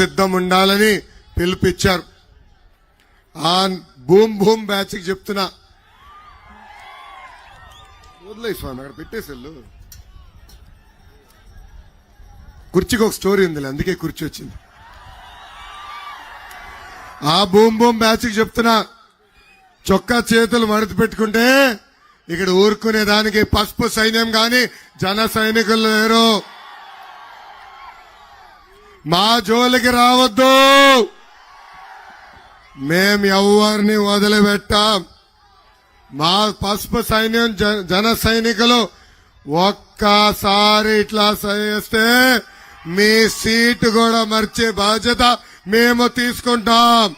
సిద్ధం ఉండాలని పిలుపిచ్చారు. ఆ భూమ్ భూమ్ బ్యాచ్ చెప్తున్నా. వదిలే స్వామి అక్కడ పెట్టేసెళ్ళు కుర్చీకి ఒక స్టోరీ ఉంది అందుకే కుర్చీ వచ్చింది. ఆ భూమ్ భూమ్ బ్యాచ్ చెప్తున్నా చొక్కా చేతులు మడత పెట్టుకుంటే ఇక్కడ ఊరుకునే దానికి పసుపు సైన్యం గాని జన సైనికులు లేరు. మా జోలికి రావద్దు. మేం ఎవరిని వదిలిపెట్టాం. మా పసుపు సైన్యం జ- జన సైనికులు ఒక్కసారి ఇట్లా చేస్తే మీ సీటు కూడా మర్చే బాధ్యత మేము తీసుకుంటాం.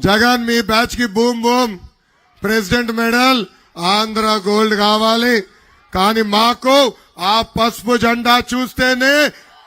జగన్ మీ బ్యాచ్కి boom boom. President medal Andhra gold కావాలి. కానీ మాకు ఆ పసుపు జెండా చూస్తేనే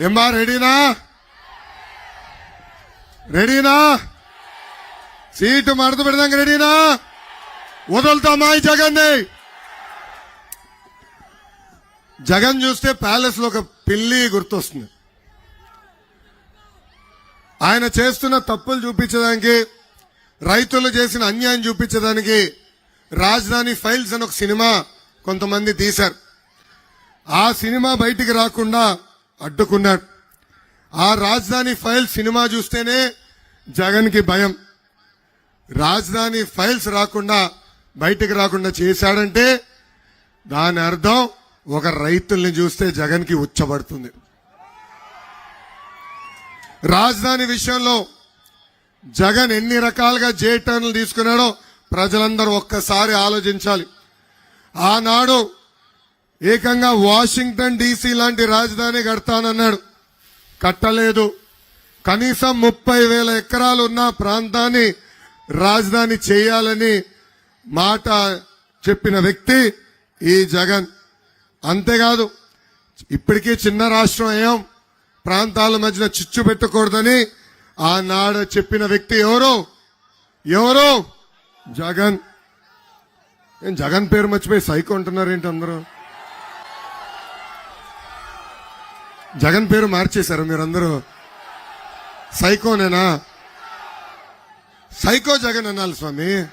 ఏమ్మా రెడీనా? రెడీనా? సీటు మడత పెడదాం రెడీనా? వదులుతామా ఈ జగన్ని? జగన్ చూస్తే ప్యాలెస్లో ఒక పిల్లి గుర్తొస్తుంది. ఆయన చేస్తున్న తప్పులు చూపించడానికి రైతులు చేసిన అన్యాయం చూపించడానికి రాజధాని ఫైల్స్ అని ఒక సినిమా కొంతమంది తీశారు. ఆ సినిమా బయటికి రాకుండా అడ్డుకున్నాడు ఆ రాజధాని ఫైల్ సినిమా చూస్తేనే జగన్కి భయం. రాజధాని ఫైల్స్ రాకుండా బయటికి రాకుండా చేశాడంటే దాని అర్థం ఒక రైతుల్ని చూస్తే జగన్కి ఉచ్చబడుతుంది. రాజధాని విషయంలో జగన్ ఎన్ని రకాలుగా జే టర్న్లు తీసుకున్నాడో ప్రజలందరూ ఒక్కసారి ఆలోచించాలి. ఆనాడు ఏకంగా వాషింగ్టన్ డీసీ లాంటి రాజధాని కడతానన్నాడు. కట్టలేదు. కనీసం ముప్పై వేల ఎకరాలు ఉన్న ప్రాంతాన్ని రాజధాని చేయాలని మాట చెప్పిన వ్యక్తి ఈ జగన్. అంతేకాదు ఇప్పటికీ చిన్న రాష్ట్రం ఏం ప్రాంతాల మధ్యన చిచ్చు పెట్టకూడదని ఆనాడు చెప్పిన వ్యక్తి ఎవరు? ఎవరు? జగన్. జగన్ పేరు మర్చిపోయి సైకో అంటున్నారేంటి అందరూ? జగన్ పేరు మార్చేశారు మీరందరూ. సైకోనేనా సైకో జగన్ అనాలి స్వామి.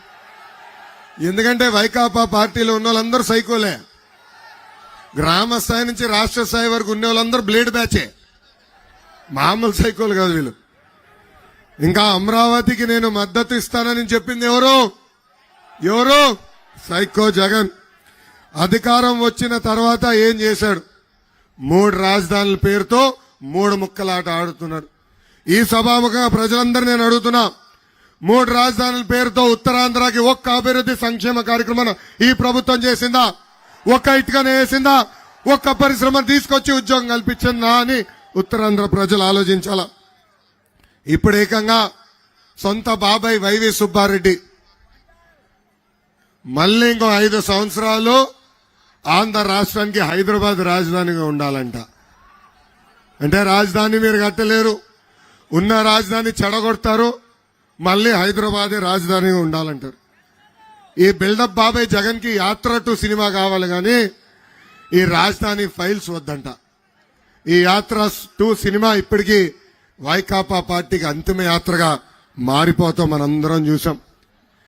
ఎందుకంటే వైకాపా పార్టీలో ఉన్న వాళ్ళందరూ సైకోలే. గ్రామ స్థాయి నుంచి రాష్ట్ర స్థాయి వరకు ఉన్న వాళ్ళందరూ బ్లేడ్ బ్యాచే. మామూలు సైకోలు కాదు వీళ్ళు. ఇంకా అమరావతికి నేను మద్దతు ఇస్తానని చెప్పింది ఎవరు? ఎవరు? సైకో జగన్. అధికారం వచ్చిన తర్వాత ఏం చేశాడు? మూడు రాజధానుల పేరుతో మూడు ముక్కలాట ఆడుతున్నాడు ఈ సభాముఖంగా ప్రజలందరూ నేను అడుగుతున్నా మూడు రాజధానుల పేరుతో ఉత్తరాంధ్రకి ఒక్క అభివృద్ధి సంక్షేమ కార్యక్రమం ఈ ప్రభుత్వం చేసిందా? ఒక్క ఇటుకనే వేసిందా? ఒక్క పరిశ్రమ తీసుకొచ్చి ఉద్యోగం కల్పించిందా అని ఉత్తరాంధ్ర ప్రజలు ఆలోచించాల? ఇప్పుడు ఏకంగా సొంత బాబాయ్ వైవి సుబ్బారెడ్డి. మళ్ళీ ఇంకో ఐదు సంవత్సరాలు ఆంధ్ర రాష్ట్రానికి హైదరాబాద్ రాజధానిగా ఉండాలంట. అంటే రాజధాని మీరు కట్టలేరు. ఉన్న రాజధాని చెడగొడతారు. మళ్ళీ హైదరాబాదే రాజధానిగా ఉండాలంటారు. ఈ బిల్డప్ బాబాయ్ జగన్కి యాత్ర టు సినిమా కావాలి కానీ ఈ రాజధాని ఫైల్స్ వద్దంట. ఈ యాత్ర టు సినిమా ఇప్పటికీ వైకాపా పార్టీకి అంతిమ యాత్రగా మారిపోతాం మనందరం చూసాం.